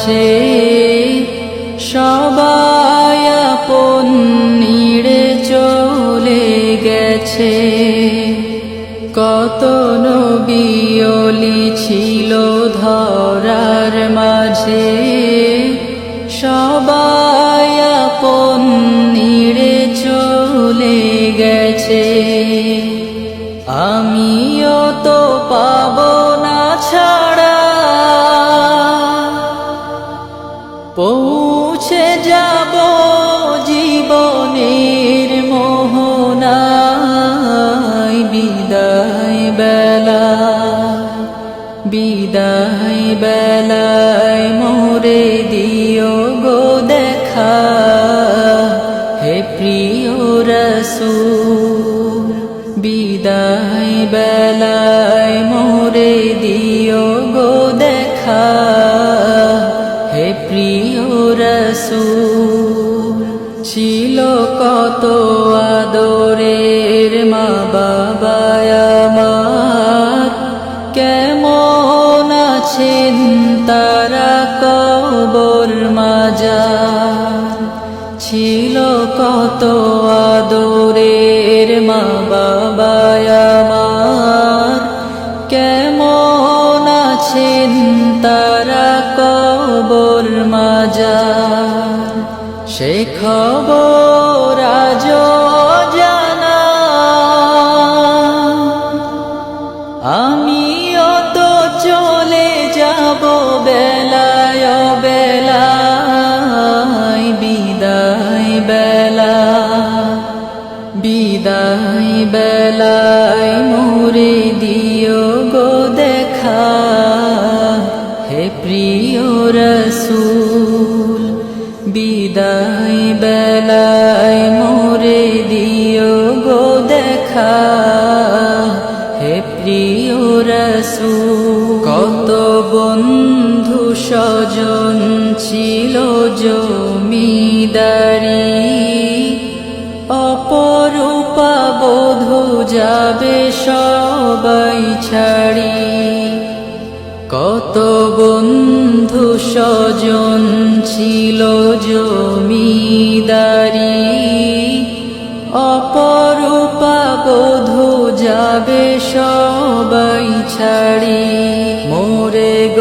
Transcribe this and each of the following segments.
মাঝে বেলায় মোরে দিও গো দেখা। হে প্রিয় রসূল, বিদায় বেলায় মোরে দিও গো দেখা। হে প্রিয় রসূল, ছিল কত আদরের মা বাবা মাজার ছিল কত আদরের মা বাবায়ামার কেমন আছেন তারা কবর মাজার? সে খবর হে প্রিয় রসূল, কত বন্ধু স্বজন ছিল জমিদারি। অপরূপা বধু যাবে সবাই ছাড়ি। কত বন্ধু স্বজন ছিল জমিদারি। অপরূপা বধু যাবে সবাই ছাড়ি। মোরে গহীন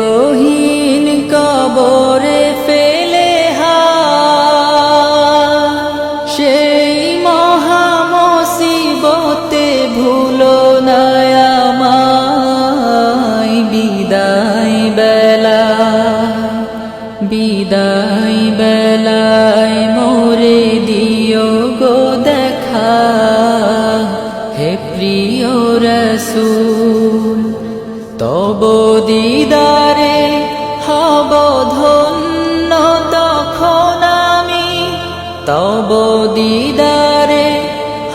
তব দিদারে,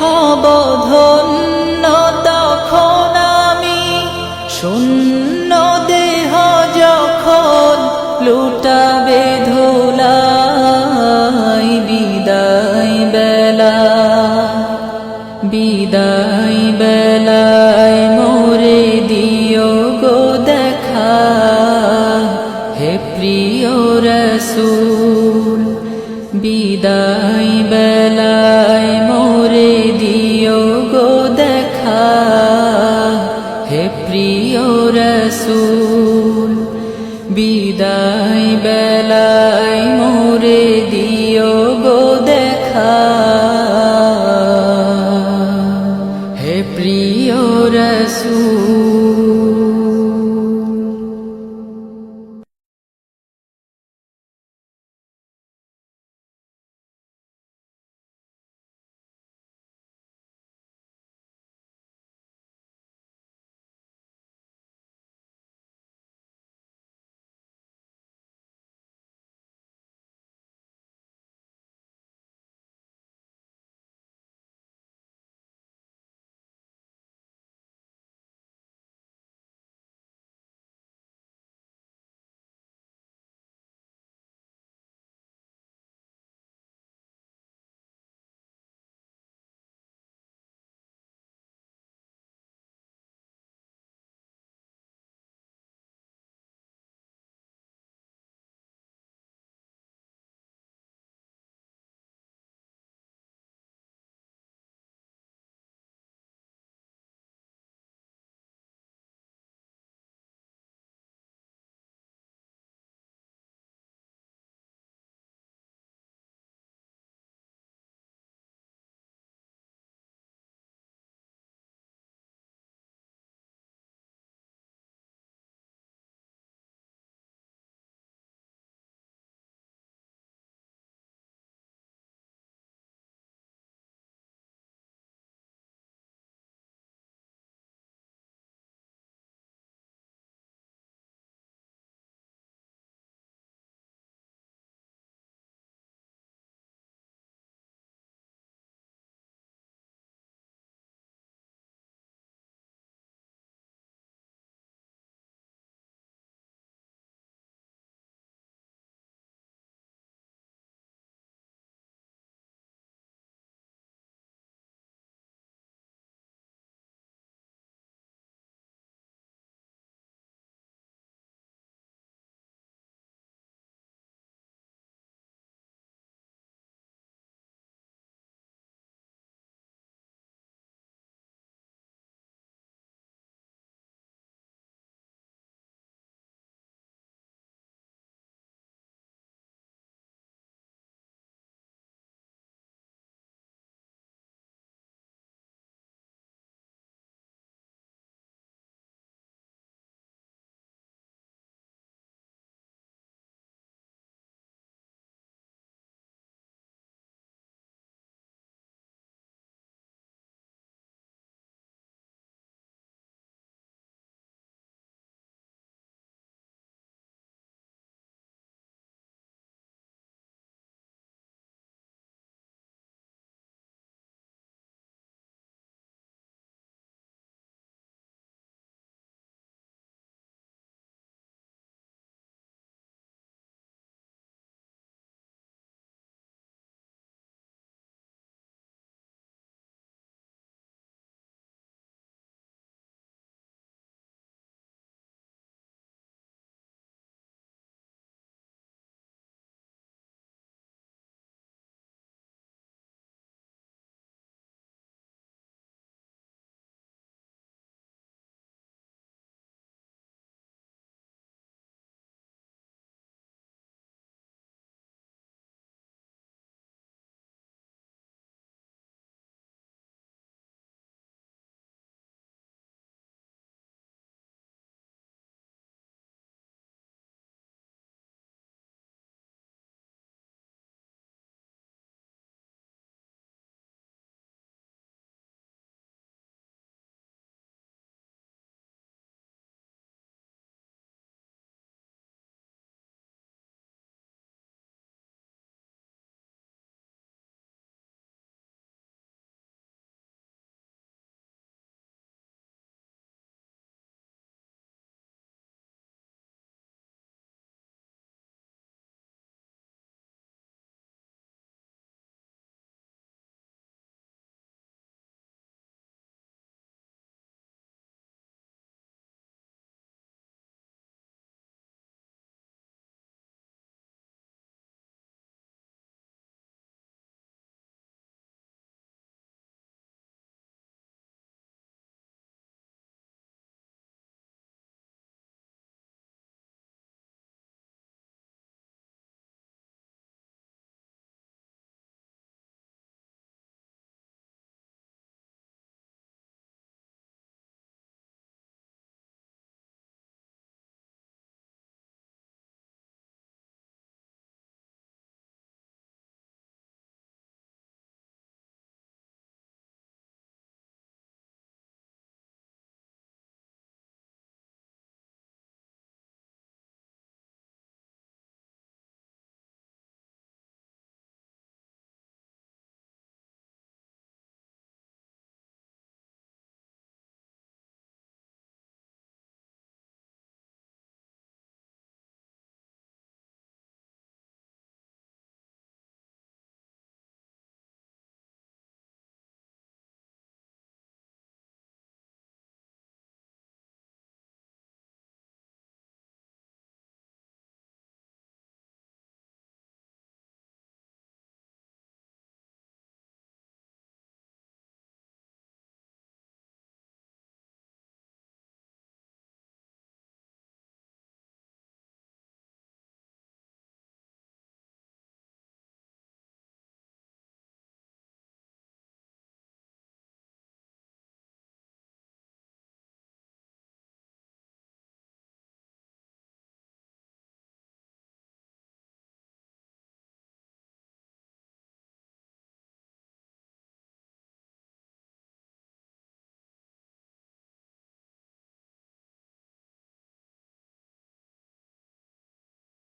হব ধন্য তখন আমি। শূন্য দেহ যখন লুটাবে ধুলাই, বিদায় বেলা, বিদায় বেলায়